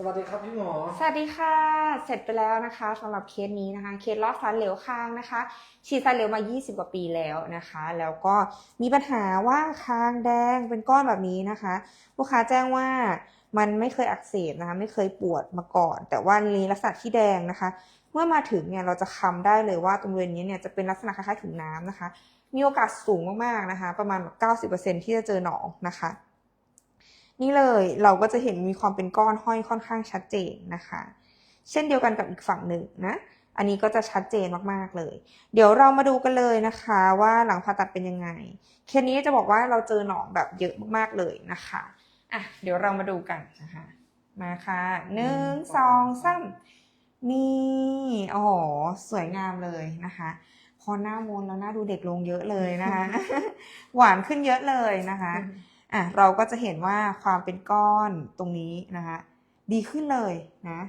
สวัสดีครับพี่หมอ สวัสดีค่ะ เสร็จไปแล้วนะคะสำหรับเคสนี้นะคะ เคสลอกฟันเหลวคางนะคะ ฉีดฟันเหลวมา 20 กว่าปีแล้วนะคะ แล้วก็มีปัญหาว่าคางแดงเป็นก้อนแบบนี้นะคะ ลูกค้าแจ้งว่ามันไม่เคยอักเสบนะคะ ไม่เคยปวดมาก่อน แต่ว่ามีลักษณะที่แดงนะคะ เมื่อมาถึงเนี่ยเราจะคำได้เลยว่าตรงบริเวณนี้เนี่ยจะเป็นลักษณะคล้ายๆถุงน้ำนะคะ มีโอกาสสูงมากๆนะคะ ประมาณ 90%ที่จะเจอหนองนะคะ นี่เลยเราก็จะเห็นมีความเป็นก้อนห้อยค่อนข้างชัดเจนนะคะ เช่นเดียวกันกับอีกฝั่งหนึ่งนะ อันนี้ก็จะชัดเจนมากๆเลย เดี๋ยวเรามาดูกันเลยนะคะ ว่าหลังผ่าตัดเป็นยังไง เคสนี้จะบอกว่าเราเจอหนองแบบเยอะมากๆเลยนะคะอะเดี๋ยวเรามาดูกันนะคะ มาค่ะหนึ่งสองสามนี่โอ้โหสวยงามเลยนะคะ พอหน้ามนแล้วหน้าดูเด็กลงเยอะเลยนะคะ หวานขึ้นเยอะเลยนะคะ อะเราก็จะเห็นว่าความเป็นก้อนตรงนี้นะคะดีขึ้นเลยนะ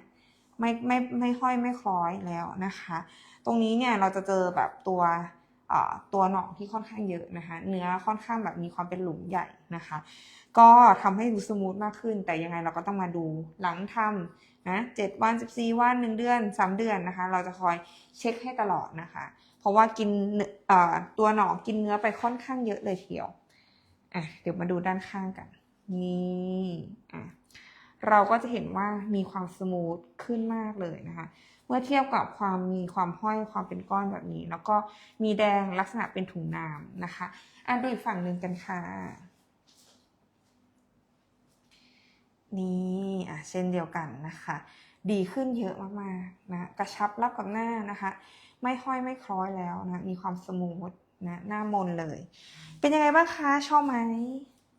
ไม่ไม่ไม่ห้อยไม่คล้อยแล้วนะคะ ตรงนี้เนี่ยเราจะเจอแบบตัวเอ่อตัวหนองที่ค่อนข้างเยอะนะคะ เนื้อค่อนข้างแบบมีความเป็นหลุมใหญ่นะคะ ก็ทำให้ดูสมูทมากขึ้น แต่ยังไงเราก็ต้องมาดูหลังทำนะเจ็ดวันสิบสี่วันหนึ่งเดือนสามเดือนนะคะ เราจะคอยเช็คให้ตลอดนะคะ เพราะว่ากินเอ่อตัวหนองกินเนื้อไปค่อนข้างเยอะเลยทีเดียว อะเดี๋ยวมาดูด้านข้างกัน นี่อะเราก็จะเห็นว่ามีความสมูทขึ้นมากเลยนะคะ เมื่อเทียบกับความมีความห้อยความเป็นก้อนแบบนี้ แล้วก็มีแดงลักษณะเป็นถุงน้ำนะคะอะดูอีกฝั่งหนึ่งกันค่ะนี่อะเช่นเดียวกันนะคะ ดีขึ้นเยอะมากๆนะกระชับรับกับหน้านะคะ ไม่ห้อยไม่คล้อยแล้วนะมีความสมูท นะหน้ามนเลย เป็นยังไงบ้างคะชอบไหม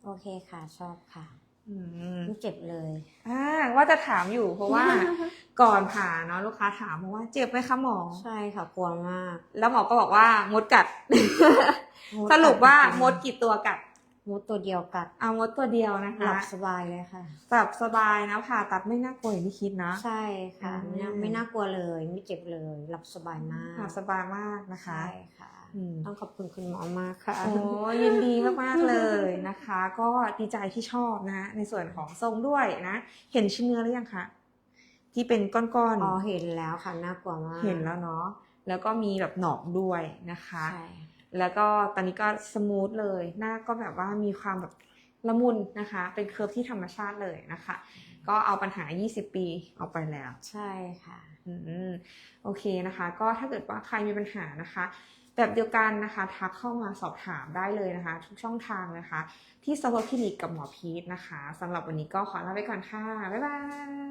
โอเคค่ะ ชอบค่ะอืมไม่เจ็บเลยอ่าว่าจะถามอยู่เพราะว่าก่อนผ่าเนาะลูกค้าถามมาว่าเจ็บไหมคะหมอ ใช่ค่ะกลัวมาก แล้วหมอก็บอกว่ามดกัดมดสรุปว่ากัดจริงๆมดกี่ตัวกัดมดตัวเดียวกัดเอามดตัวเดียวนะหคะลับสบายเลยค่ะหลับสบายนะผ่าตัดไม่น่ากลัวอย่างที่คิดนะ ใช่ค่ะอืมไม่น่าไม่น่ากลัวเลย ไม่เจ็บเลย หลับสบายมากหลับสบายมากนะคะใช่ค่ะอืม ต้องขอบคุณคุณหมอมากค่ะโอ้ยินดีมากๆเลยนะคะ ก็ดีใจที่ชอบนะในส่วนของทรงด้วยนะ เห็นชิ้นเนื้อหรือยังคะที่เป็นก้อนอ๋อเห็นแล้วค่ะน่ากลัวมากๆเห็นแล้วเนาะแล้วก็มีแบบหนองด้วยนะคะใช่แล้วก็ตอนนี้ก็สมูทเลย หน้าก็แบบว่ามีความแบบละมุนนะคะ เป็นเคอร์ฟที่ธรรมชาติเลยนะคะ ก็เอาปัญหา 20 ปีเอาไปแล้ว ใช่ค่ะ อืม โอเคนะคะ ก็ถ้าเกิดว่าใครมีปัญหานะคะ แบบเดียวกันนะคะทักเข้ามาสอบถามได้เลยนะคะ ทุกช่องทางนะคะ ที่สวอคลินิกกับหมอพีทนะคะสำหรับวันนี้ก็ขอลาไปก่อนค่ะ บ๊ายบาย